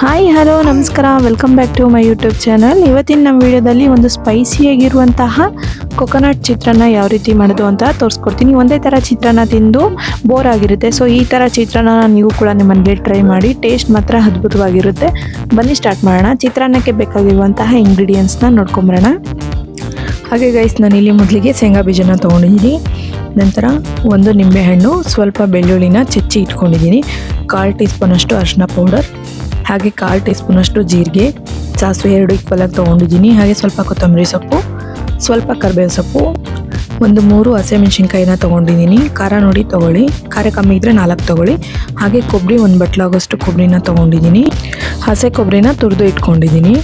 Hi hello ನಮಸ್ಕಾರ. Welcome back to my YouTube channel ಇವತ್ತಿನ ನಮ್ಮ ವಿಡಿಯೋದಲ್ಲಿ ಒಂದು ಸ್ಪೈಸಿಯಾಗಿರುವಂತಹ ಕೊಕೊನಟ್ ಚಿತ್ರಾನ್ನ ಯಾವ ರೀತಿ ಮಾಡೋದು ಅಂತ ತೋರಿಸ್ಕೊಡ್ತೀನಿ. ಒಂದೇ ಥರ ಚಿತ್ರಾನ್ನ ತಿಂದು ಬೋರ್ ಆಗಿರುತ್ತೆ. ಸೊ ಈ ಥರ ಚಿತ್ರಾನ್ನ ನೀವು ಕೂಡ ನಿಮ್ಮ ಟ್ರೈ ಮಾಡಿ ಟೇಸ್ಟ್ ಮಾತ್ರ ಅದ್ಭುತವಾಗಿರುತ್ತೆ. ಬನ್ನಿ ಸ್ಟಾರ್ಟ್ ಮಾಡೋಣ. ಚಿತ್ರಾನ್ನಕ್ಕೆ ಬೇಕಾಗಿರುವಂತಹ ಇಂಗ್ರೀಡಿಯೆಂಟ್ಸ್ನ ನೋಡ್ಕೊಂಬರೋಣ. ಹಾಗೆ ಗೈಸ್ ನಾನು ಇಲ್ಲಿ ಮೊದಲಿಗೆ ಶೇಂಗಾ ಬೀಜನ ತೊಗೊಂಡಿದ್ದೀನಿ ನಂತರ ಒಂದು ನಿಂಬೆಹಣ್ಣು, ಸ್ವಲ್ಪ ಬೆಳ್ಳುಳ್ಳಿನ ಚೆಚ್ಚಿ ಇಟ್ಕೊಂಡಿದ್ದೀನಿ ಕಾಲು ಟೀ ಸ್ಪೂನಷ್ಟು ಅರಿಶಿನ ಪೌಡರ್ ಹಾಗೆ ಕಾಲು ಟೀ ಸ್ಪೂನಷ್ಟು ಜೀರಿಗೆ, ಸಾಸಿವೆ ಎರಡು ಈಕ್ವಲಾಗಿ ತೊಗೊಂಡಿದ್ದೀನಿ. ಹಾಗೆ ಸ್ವಲ್ಪ ಕೊತ್ತಂಬರಿ ಸೊಪ್ಪು, ಸ್ವಲ್ಪ ಕರಿಬೇವು ಸೊಪ್ಪು, ಒಂದು ಮೂರು ಹಸಿಮೆಣಸಿನ್ಕಾಯಿನ ತೊಗೊಂಡಿದ್ದೀನಿ. ಖಾರ ನೋಡಿ ತೊಗೊಳ್ಳಿ. ಖಾರ ಕಮ್ಮಿ ಇದ್ದರೆ ನಾಲ್ಕು ತೊಗೊಳ್ಳಿ. ಹಾಗೆ ಕೊಬ್ಬರಿ ಒಂದು ಬಟ್ಲಾಗೋಷ್ಟು ಕೊಬ್ಬರಿನ ತೊಗೊಂಡಿದ್ದೀನಿ. ಹಸೆ ಕೊಬ್ಬರಿನ ತುರಿದು ಇಟ್ಕೊಂಡಿದ್ದೀನಿ.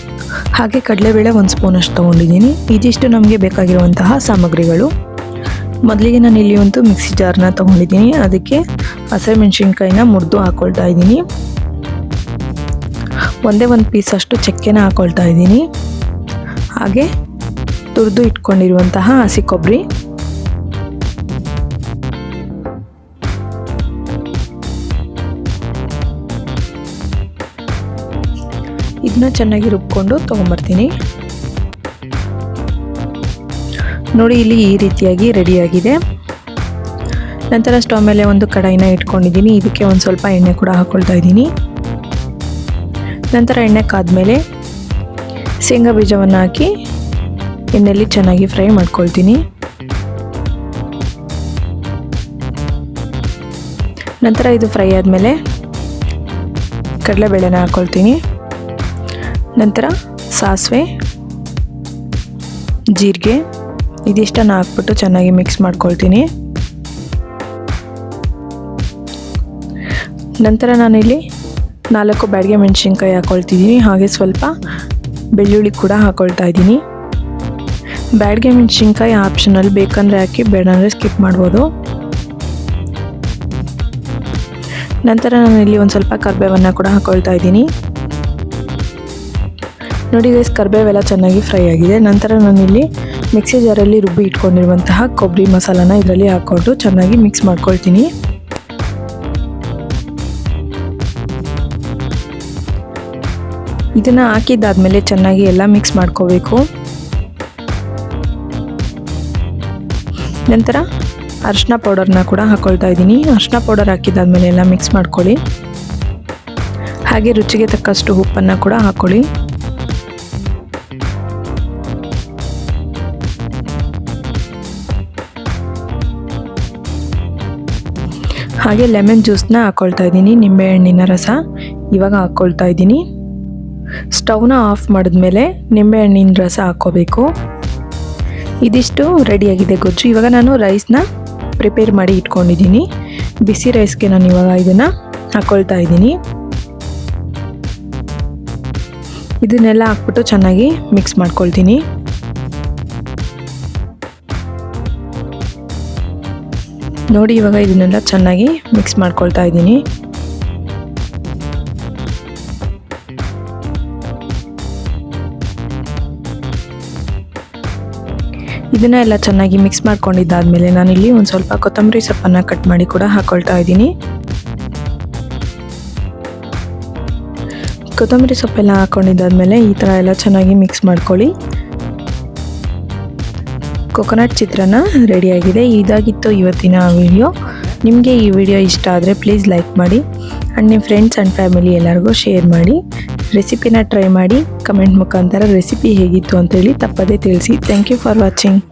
ಹಾಗೆ ಕಡಲೆಬೇಳೆ ಒಂದು ಸ್ಪೂನಷ್ಟು ತೊಗೊಂಡಿದ್ದೀನಿ. ಇದಿಷ್ಟು ನಮಗೆ ಬೇಕಾಗಿರುವಂತಹ ಸಾಮಗ್ರಿಗಳು. ಮೊದಲಿಗೆ ನಾನು ಇಲ್ಲಿ ಒಂದು ಮಿಕ್ಸಿ ಜಾರ್ನ ತೊಗೊಂಡಿದ್ದೀನಿ. ಅದಕ್ಕೆ ಹಸಿಮೆಣಸಿನ್ಕಾಯಿನ ಮುರಿದು ಹಾಕ್ಕೊಳ್ತಾ ಇದ್ದೀನಿ. ಒಂದೇ ಒಂದು ಪೀಸ್ ಅಷ್ಟು ಚಕ್ಕೆನ ಹಾಕ್ಕೊಳ್ತಾ ಇದ್ದೀನಿ. ಹಾಗೆ ತುರಿದು ಇಟ್ಕೊಂಡಿರುವಂತಹ ಹಸಿ ಕೊಬ್ಬರಿ. ಇದನ್ನ ಚೆನ್ನಾಗಿ ರುಬ್ಕೊಂಡು ತೊಗೊಂಬರ್ತೀನಿ. ನೋಡಿ, ಇಲ್ಲಿ ಈ ರೀತಿಯಾಗಿ ರೆಡಿಯಾಗಿದೆ. ನಂತರ ಸ್ಟವ್ ಮೇಲೆ ಒಂದು ಕಡಾಯಿನ ಇಟ್ಕೊಂಡಿದ್ದೀನಿ. ಇದಕ್ಕೆ ಒಂದು ಸ್ವಲ್ಪ ಎಣ್ಣೆ ಕೂಡ ಹಾಕ್ಕೊಳ್ತಾ ಇದ್ದೀನಿ. ನಂತರ ಎಣ್ಣೆ ಕಾದ್ಮೇಲೆ ಶೇಂಗಾ ಬೀಜವನ್ನು ಹಾಕಿ ಎಣ್ಣೆಯಲ್ಲಿ ಚೆನ್ನಾಗಿ ಫ್ರೈ ಮಾಡ್ಕೊಳ್ತೀನಿ. ನಂತರ ಇದು ಫ್ರೈ ಆದಮೇಲೆ ಕಡಲೆಬೇಳೆನ ಹಾಕ್ಕೊಳ್ತೀನಿ ನಂತರ ಸಾಸಿವೆ, ಜೀರಿಗೆ, ಇದಿಷ್ಟನ್ನು ಹಾಕ್ಬಿಟ್ಟು ಚೆನ್ನಾಗಿ ಮಿಕ್ಸ್ ಮಾಡ್ಕೊಳ್ತೀನಿ. ನಂತರ ನಾನಿಲ್ಲಿ ನಾಲ್ಕು ಬ್ಯಾಡಿಗೆ ಮೆಣಸಿನ್ಕಾಯಿ ಹಾಕ್ಕೊಳ್ತಿದ್ದೀನಿ ಹಾಗೆ ಸ್ವಲ್ಪ ಬೆಳ್ಳುಳ್ಳಿ ಕೂಡ ಹಾಕ್ಕೊಳ್ತಾ ಇದ್ದೀನಿ. ಬ್ಯಾಡಿಗೆ ಮೆಣಸಿನ್ಕಾಯಿ ಆಪ್ಷನಲ್ ಬೇಕಂದರೆ ಹಾಕಿ, ಬೇಡ ಅಂದರೆ ಸ್ಕಿಪ್ ಮಾಡ್ಬೋದು. ನಂತರ ನಾನು ಇಲ್ಲಿ ಒಂದು ಸ್ವಲ್ಪ ಕರ್ಬೇವನ್ನು ಕೂಡ ಹಾಕ್ಕೊಳ್ತಾ ಇದ್ದೀನಿ. ನೋಡಿ ಗೈಸ್ ಕರ್ಬೇವೆಲ್ಲ ಚೆನ್ನಾಗಿ ಫ್ರೈ ಆಗಿದೆ. ನಂತರ ನಾನಿಲ್ಲಿ ಮಿಕ್ಸಿ ಜಾರಲ್ಲಿ ರುಬ್ಬಿ ಇಟ್ಕೊಂಡಿರುವಂತಹ ಕೊಬ್ಬರಿ ಮಸಾಲಾನ ಇದರಲ್ಲಿ ಹಾಕ್ಕೊಂಡು ಚೆನ್ನಾಗಿ ಮಿಕ್ಸ್ ಮಾಡ್ಕೊಳ್ತೀನಿ. ಇದನ್ನು ಹಾಕಿದ್ದಾದಮೇಲೆ ಚೆನ್ನಾಗಿ ಎಲ್ಲ ಮಿಕ್ಸ್ ಮಾಡ್ಕೋಬೇಕು. ನಂತರ ಅರಿಶಿನ ಪೌಡರ್ನ ಕೂಡ ಹಾಕ್ಕೊಳ್ತಾ ಇದ್ದೀನಿ. ಅರಿಶಿನ ಪೌಡರ್ ಹಾಕಿದ್ದಾದಮೇಲೆ ಎಲ್ಲ ಮಿಕ್ಸ್ ಮಾಡ್ಕೊಳ್ಳಿ. ಹಾಗೆ ರುಚಿಗೆ ತಕ್ಕಷ್ಟು ಉಪ್ಪನ್ನು ಕೂಡ ಹಾಕ್ಕೊಳ್ಳಿ ಹಾಗೆ ಲೆಮನ್ ಜ್ಯೂಸ್ನ ಹಾಕ್ಕೊಳ್ತಾ ಇದ್ದೀನಿ ನಿಂಬೆಹಣ್ಣಿನ ರಸ ಇವಾಗ ಹಾಕ್ಕೊಳ್ತಾ ಇದ್ದೀನಿ. ಸ್ಟವ್ನ ಆಫ್ ಮಾಡಿದ್ಮೇಲೆ ನಿಂಬೆಹಣ್ಣಿನ ರಸ ಹಾಕ್ಕೋಬೇಕು. ಇದಿಷ್ಟು ರೆಡಿಯಾಗಿದೆ ಗೊಜ್ಜು. ಇವಾಗ ನಾನು ರೈಸ್ನ ಪ್ರಿಪೇರ್ ಮಾಡಿ ಇಟ್ಕೊಂಡಿದ್ದೀನಿ. ಬಿಸಿ ರೈಸ್ಗೆ ನಾನು ಇವಾಗ ಇದನ್ನು ಹಾಕ್ಕೊಳ್ತಾ ಇದ್ದೀನಿ. ಇದನ್ನೆಲ್ಲ ಹಾಕ್ಬಿಟ್ಟು ಚೆನ್ನಾಗಿ ಮಿಕ್ಸ್ ಮಾಡ್ಕೊಳ್ತೀನಿ. ನೋಡಿ ಇವಾಗ ಇದನ್ನೆಲ್ಲ ಚೆನ್ನಾಗಿ ಮಿಕ್ಸ್ ಮಾಡ್ಕೊಳ್ತಾ ಇದ್ದೀನಿ. ಇದನ್ನ ಎಲ್ಲ ಚೆನ್ನಾಗಿ ಮಿಕ್ಸ್ ಮಾಡ್ಕೊಂಡಿದ್ದಾದ್ಮೇಲೆ ನಾನಿಲ್ಲಿ ಒಂದು ಸ್ವಲ್ಪ ಕೊತ್ತಂಬರಿ ಸೊಪ್ಪನ್ನು ಕಟ್ ಮಾಡಿ ಕೂಡ ಹಾಕೊಳ್ತಾ ಇದ್ದೀನಿ. ಕೊತ್ತಂಬರಿ ಸೊಪ್ಪೆಲ್ಲ ಹಾಕೊಂಡಿದ್ದಾದ್ಮೇಲೆ ಈ ಥರ ಎಲ್ಲ ಚೆನ್ನಾಗಿ ಮಿಕ್ಸ್ ಮಾಡ್ಕೊಳ್ಳಿ. ಕೊಕೊನಟ್ ಚಿತ್ರಾನ್ನ ರೆಡಿಯಾಗಿದೆ ಇದಾಗಿತ್ತು ಇವತ್ತಿನ ವಿಡಿಯೋ ನಿಮಗೆ ಈ ವಿಡಿಯೋ ಇಷ್ಟ ಆದರೆ ಪ್ಲೀಸ್ ಲೈಕ್ ಮಾಡಿ ಆ್ಯಂಡ್ ನಿಮ್ಮ ಫ್ರೆಂಡ್ಸ್ ಆ್ಯಂಡ್ ಫ್ಯಾಮಿಲಿ ಎಲ್ಲರಿಗೂ ಶೇರ್ ಮಾಡಿ. ರೆಸಿಪಿನ ಟ್ರೈ ಮಾಡಿ. ಕಮೆಂಟ್ ಮುಖಾಂತರ ರೆಸಿಪಿ ಹೇಗಿತ್ತು ಅಂತೇಳಿ ತಪ್ಪದೇ ತಿಳಿಸಿ. Thank you for watching